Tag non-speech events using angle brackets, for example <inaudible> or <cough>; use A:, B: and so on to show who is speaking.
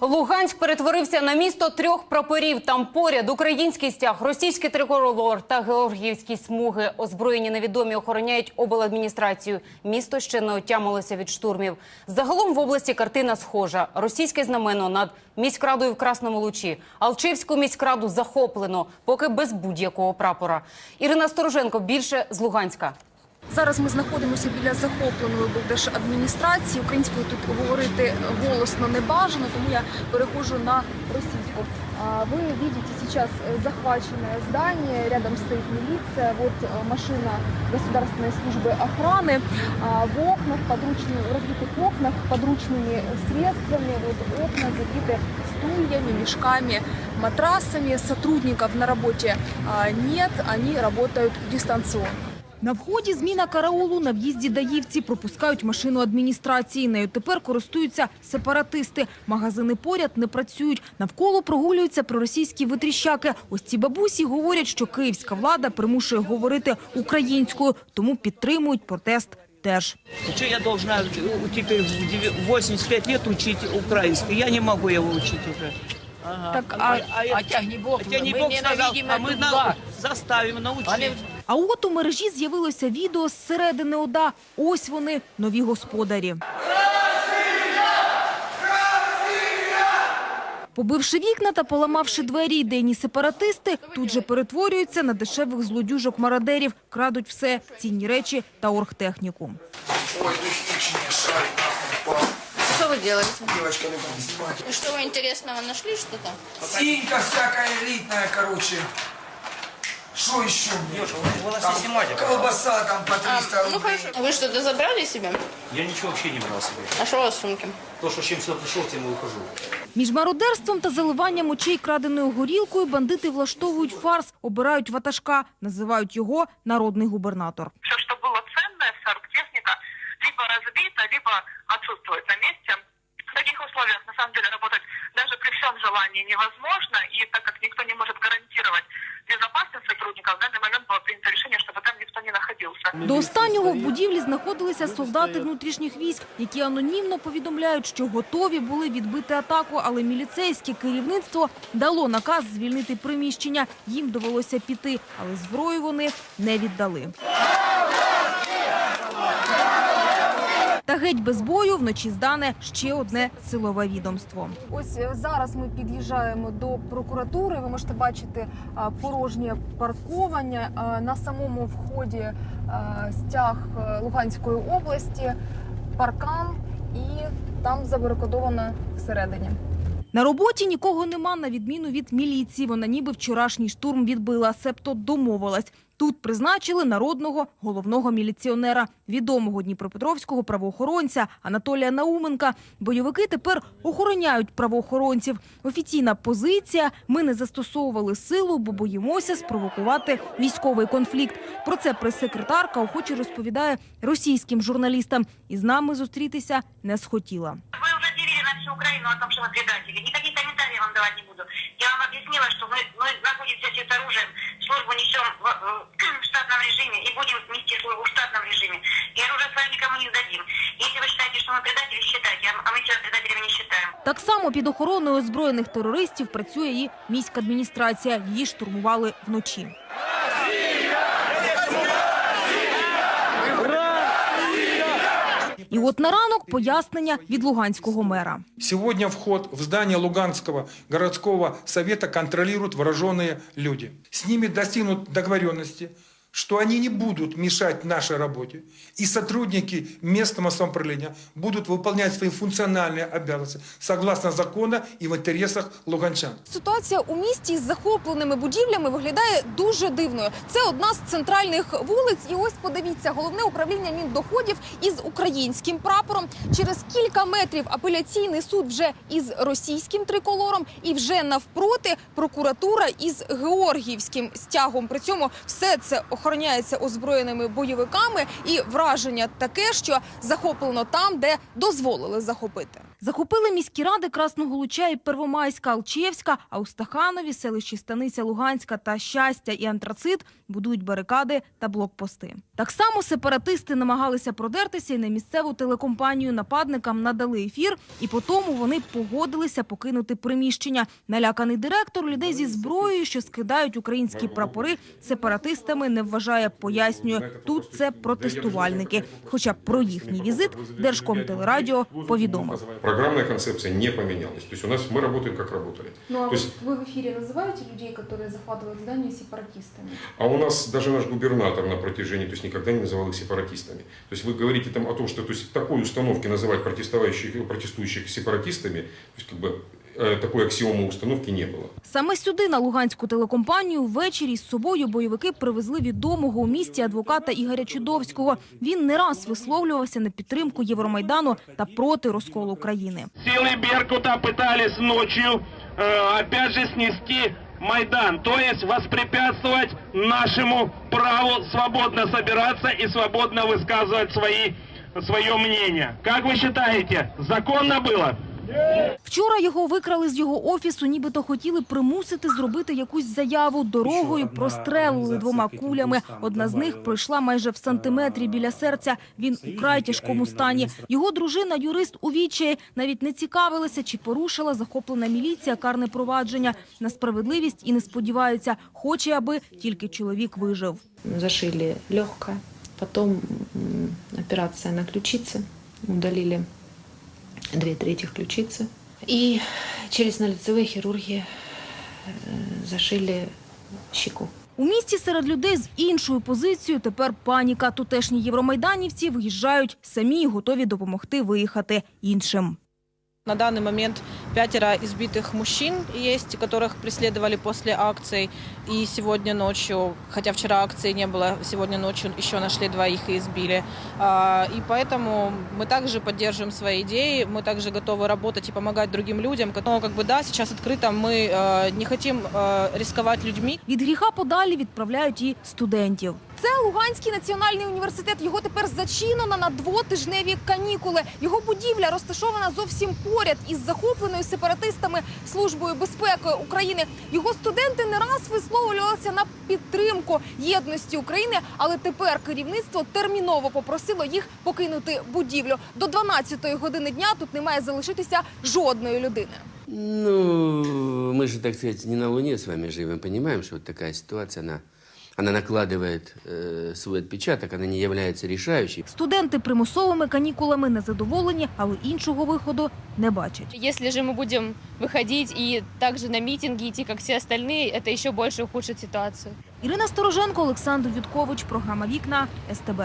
A: Луганськ перетворився на місто трьох прапорів. Там поряд український стяг, російський триколор та георгіївські смуги. Озброєні невідомі охороняють обладміністрацію. Місто ще не отямилося від штурмів. Загалом в області картина схожа. Російське знамено над міськрадою в Красному Лучі. Алчевську міськраду захоплено, поки без будь-якого прапора. Ірина Стороженко більше з Луганська.
B: Зараз ми знаходимося біля захопленої облдержадміністрації. Українською тут говорити голосно не бажано, тому я перехожу на російську. А, Вы видите сейчас э, захваченное здание, рядом стоит милиция, вот э, машина Государственной службы охраны. А, В окнах, подручными, в разбитых окнах подручными средствами, вот окна забиты стульями, мешками, матрасами. Сотрудников на работе а, нет, они работают дистанционно. На вході зміна караулу на в'їзді Даївці пропускають машину адміністрації. Нею тепер користуються сепаратисти. Магазини поряд не працюють. Навколо прогулюються проросійські витріщаки. Ось ці бабусі говорять, що київська влада примушує говорити українською, тому підтримують протест теж.
C: Что я должна э, теперь в деви- 85 лет учить украинский? Я не могу его учить уже. Ага.
B: Так, а-
D: А тягни Бог,
C: Хотя не
D: мы
C: Бог сказал,
D: ненавидим
C: а мы
D: эту
C: на-
D: власть.
C: заставим научить.
D: Они
B: А от у мережі з'явилося відео з середини ОДА. Ось вони, нові господарі. Побивши вікна та поламавши двері, ідейні сепаратисти тут же перетворюються на дешевих злодюжок-мародерів, крадуть все – цінні речі та оргтехніку.
E: Ой, духи не шарик нахуй упал.
F: Что вы делаете?
E: Девочка, любим снимать.
F: И Что вы интересного нашли что-то?
E: Синька всякая элитная, короче. Что еще? мне? Там колбаса там по 300
F: А, ну
E: рублей.
F: хорошо. А вы что-то забрали себе?
G: Я ничего вообще не брал себе.
F: А что у вас в сумке?
G: То, что с чем сюда пришел, тем и ухожу.
B: Між мародерством та заливанням очей краденою горілкою бандити влаштовують фарс, обирають ватажка, називають його народний губернатор.
H: все, что было ценное, вся оргтехника, либо разбита, либо отсутствует на месте. В таких условиях, на самом деле, работать даже при всем желании невозможно, и так как никто не может гарантировать безопасность сотрудников, в данный момент было принято решение, чтобы там никто не находился.
B: До останнього в будівлі знаходилися солдати внутрішніх військ, які анонімно повідомляють, що готові були відбити атаку, але міліцейське керівництво дало наказ звільнити приміщення. Їм довелося піти, але зброю вони не віддали. Та геть без бою вночі здане ще одне силове відомство. Ось е, зараз ми під'їжджаємо до прокуратури. Ви можете бачити порожнє парковання на самому вході стяг е, Луганської області, паркан і там забарикадовано всередині. На роботі нікого нема, на відміну від міліції. Вона ніби вчорашній штурм відбила, себто домовилась. Тут призначили народного головного міліціонера, відомого дніпропетровського правоохоронця Анатолія Науменка. Бойовики тепер охороняють правоохоронців. Офіційна позиція – ми не застосовували силу, бо боїмося спровокувати військовий конфлікт. Про це прес-секретарка охоче розповідає російським журналістам. І з нами зустрітися не схотіла.
H: Вы уже объявили на всю Украину о том, что мы предатели. Никаких комментариев я вам давать не буду. Я вам объяснила, что мы, мы находимся все с оружием, службу несем в, в штатном <clears throat> режиме и будем нести службу в штатном режиме. И оружие свое никому не сдадим. Если вы считаете, что мы предатели, считайте, а а мы себя предателями не считаем.
B: Так само під охороною озброєних терористів працює і міська адміністрація. Її штурмували вночі. І от на ранок пояснення від луганського мера.
I: Сьогодні вход в здание Луганського городського совета контролюють вооруженные люди. З ними достигнуть договоренности, что они не будут мешать нашей работе, и сотрудники местного самоуправления будут выполнять свои функциональные обязанности согласно закону и в интересах луганчан.
B: Ситуація у місті з захопленими будівлями виглядає дуже дивною. Це одна з центральних вулиць. І ось подивіться, головне управління міндоходів із українським прапором. Через кілька метрів апеляційний суд вже із російським триколором, і вже навпроти прокуратура із георгіївським стягом. При цьому все це охороняється озброєними бойовиками, і враження таке, що захоплено там, де дозволили захопити. Захопили міські ради Красного Луча і Первомайська, Алчевська, а у Стаханові, селищі Станиця Луганська та Щастя і Антрацит будують барикади та блокпости. Так само сепаратисти намагалися продертися і на місцеву телекомпанію нападникам надали ефір, і по тому вони погодилися покинути приміщення. Наляканий директор людей зі зброєю, що скидають українські прапори, сепаратистами не вважає, пояснює. Тут це протестувальники. Хоча про їхній візит Держкомтелерадіо повідомив.
D: Программная концепция не поменялась. То есть у нас мы работаем как работали.
B: Ну а
D: То есть,
B: вы в эфире называете людей, которые захватывают здание сепаратистами?
D: а у нас даже наш губернатор на протяжении, то есть никогда не называл их сепаратистами. То есть вы говорите там о том, что то есть, такой установки называть протестующих, протестующих сепаратистами, то есть как бы э, такой аксиомы установки не было.
B: Саме сюди, на Луганську телекомпанію, ввечері з собою бойовики привезли відомого у місті адвоката Ігоря Чудовського. Він не раз висловлювався на підтримку Євромайдану та проти розколу країни.
J: Силы Беркута пытались ночью э, опять же снести Майдан, то есть воспрепятствовать нашему праву свободно собираться и свободно высказывать свои, свое мнение. Как вы считаете, законно было?
B: Вчора його викрали з його офісу, нібито хотіли примусити зробити якусь заяву. Дорогою прострелили двома кулями. Одна з них пройшла майже в сантиметрі біля серця. Він у край тяжкому стані. Його дружина, юрист у відчаї, навіть не цікавилася, чи порушила захоплена міліція карне провадження. На справедливість і не сподіваються. Хоче, аби тільки чоловік вижив.
K: Зашили легкое, потом м, операция на ключице, удалили две трети ключицы. И челюстно-лицевые хирурги э, зашили щеку.
B: У місті серед людей з іншою позицією тепер паніка. Тутешні євромайданівці виїжджають самі, і готові допомогти виїхати іншим.
L: На данный момент пятеро избитых мужчин есть, которых преследовали после акций. И сегодня ночью, хотя вчера акции не было, сегодня ночью еще нашли двоих и избили. А, И поэтому мы также поддерживаем свои идеи, мы также готовы работать и помогать другим людям. Но как бы да, сейчас открыто мы э, не хотим э, рисковать людьми.
B: Від гріха подалі відправляють і студентів. Це Луганський національний університет. Його тепер зачинено на двотижневі канікули. Його будівля розташована зовсім поряд із захопленою сепаратистами службою безпеки України. Його студенти не раз висловлювалися на підтримку єдності України, але тепер керівництво терміново попросило їх покинути будівлю. До 12-ї години дня тут не має залишитися жодної людини.
M: Ну, мы же, так сказать, не на Луне с вами живем, понимаем, что вот такая ситуация, она, она накладывает э, свой отпечаток, она не является решающей.
B: Студенти примусовими канікулами незадоволені, але іншого виходу не бачать.
F: Если же мы будем выходить и также на митинги идти, как все остальные, это еще больше ухудшит ситуацию.
B: Ірина Стороженко, Олександр Віткович, програма Вікна СТБ.